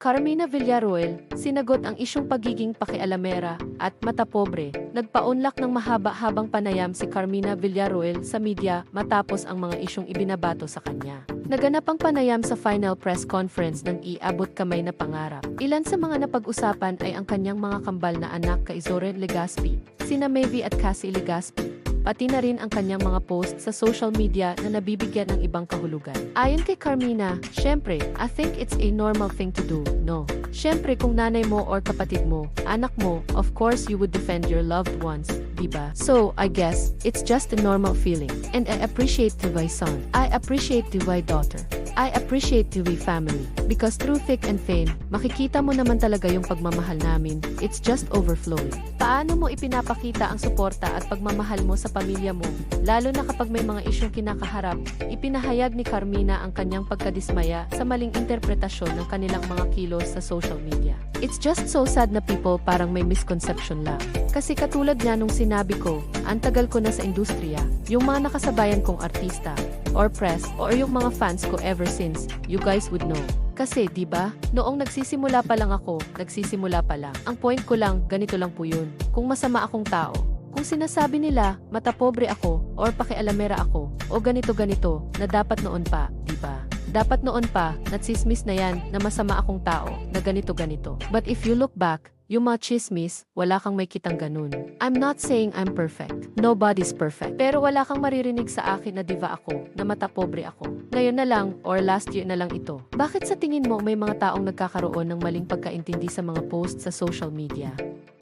Carmina Villaruel, sinagot ang isyong pagiging pakialamera at matapobre. Nagpaunlak ng mahaba-habang panayam si Carmina Villaruel sa media matapos ang mga isyong ibinabato sa kanya. Naganap ang panayam sa final press conference ng iabot kamay na pangarap. Ilan sa mga napag-usapan ay ang kanyang mga kambal na anak kay Zoren Legaspi, sina Mavi at Cassie Legaspi, pati na rin ang kanyang mga post sa social media na nabibigyan ng ibang kahulugan. Ayon kay Carmina, syempre, I think it's a normal thing to do, no? Syempre kung nanay mo or kapatid mo, anak mo, of course you would defend your loved ones, diba? So, I guess, it's just a normal feeling. And I appreciate Divay son. I appreciate Divay daughter. I appreciate Divay family. Because through thick and thin, makikita mo naman talaga yung pagmamahal namin. It's just overflowing. Paano mo ipinapakita ang suporta at pagmamahal mo sa pamilya mo, lalo na kapag may mga isyong kinakaharap, ipinahayag ni Carmina ang kanyang pagkadismaya sa maling interpretasyon ng kanilang mga kilos sa social media. It's just so sad na people parang may misconception lang. Kasi katulad nga nung sinabi ko, ang tagal ko na sa industriya, yung mga nakasabayan kong artista, or press, or yung mga fans ko ever since, you guys would know. Kasi, di ba, noong nagsisimula pa lang ako, nagsisimula pa lang. Ang point ko lang, ganito lang po yun. Kung masama akong tao, kung sinasabi nila, matapobre ako, or pakialamera ako, o ganito-ganito, na dapat noon pa, di ba? Dapat noon pa, natsismis na yan, na masama akong tao, na ganito-ganito. But if you look back, yung mga chismis, wala kang may kitang ganun. I'm not saying I'm perfect. Nobody's perfect. Pero wala kang maririnig sa akin na diva ako, na matapobre ako. Ngayon na lang, or last year na lang ito. Bakit sa tingin mo may mga taong nagkakaroon ng maling pagkaintindi sa mga posts sa social media?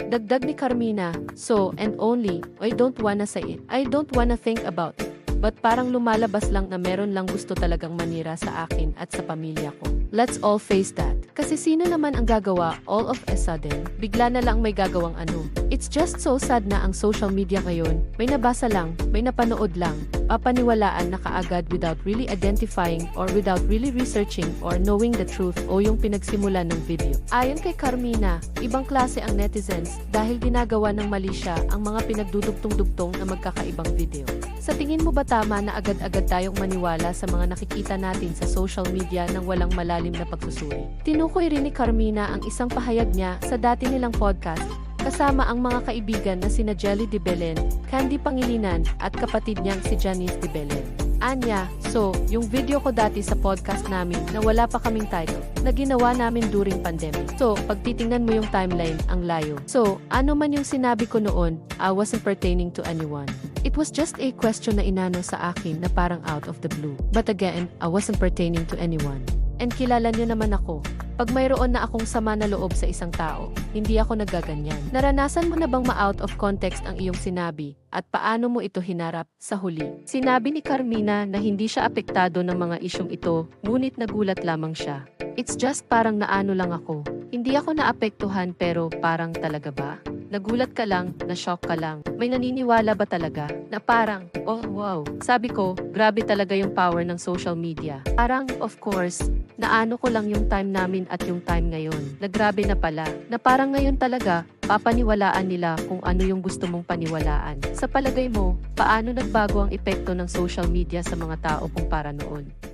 Dagdag ni Carmina, so and only, I don't wanna say it. I don't wanna think about it. But parang lumalabas lang na meron lang gusto talagang manira sa akin at sa pamilya ko. Let's all face that. Kasi sino naman ang gagawa all of a sudden, bigla na lang may gagawang ano. It's just so sad na ang social media ngayon, may nabasa lang, may napanood lang, papaniwalaan na kaagad without really identifying or without really researching or knowing the truth o yung pinagsimulan ng video. Ayon kay Carmina, ibang klase ang netizens dahil ginagawa ng mali siya ang mga pinagdudugtong-dugtong na magkakaibang video. Sa tingin mo ba tama na agad-agad tayong maniwala sa mga nakikita natin sa social media ng walang malalim na pagsusuri? Tinukoy rin ni Carmina ang isang pahayag niya sa dati nilang podcast kasama ang mga kaibigan na sina Jelly de Belen, Candy Pangilinan at kapatid niyang si Janice de Belen. Anya, so, yung video ko dati sa podcast namin na wala pa kaming title, na ginawa namin during pandemic. So, pag titingnan mo yung timeline, ang layo. So, ano man yung sinabi ko noon, I wasn't pertaining to anyone. It was just a question na inano sa akin na parang out of the blue. But again, I wasn't pertaining to anyone. And kilala niyo naman ako. Pag mayroon na akong sama na loob sa isang tao, hindi ako nagaganyan. Naranasan mo na bang ma-out of context ang iyong sinabi at paano mo ito hinarap sa huli? Sinabi ni Carmina na hindi siya apektado ng mga isyong ito, ngunit nagulat lamang siya. It's just parang naano lang ako. Hindi ako naapektuhan pero parang talaga ba? Nagulat ka lang, na-shock ka lang. May naniniwala ba talaga? Na parang, oh wow. Sabi ko, grabe talaga yung power ng social media. Parang, of course, naano ko lang yung time namin at yung time ngayon. Na grabe na pala. Na parang ngayon talaga, papaniwalaan nila kung ano yung gusto mong paniwalaan. Sa palagay mo, paano nagbago ang epekto ng social media sa mga tao kumpara noon?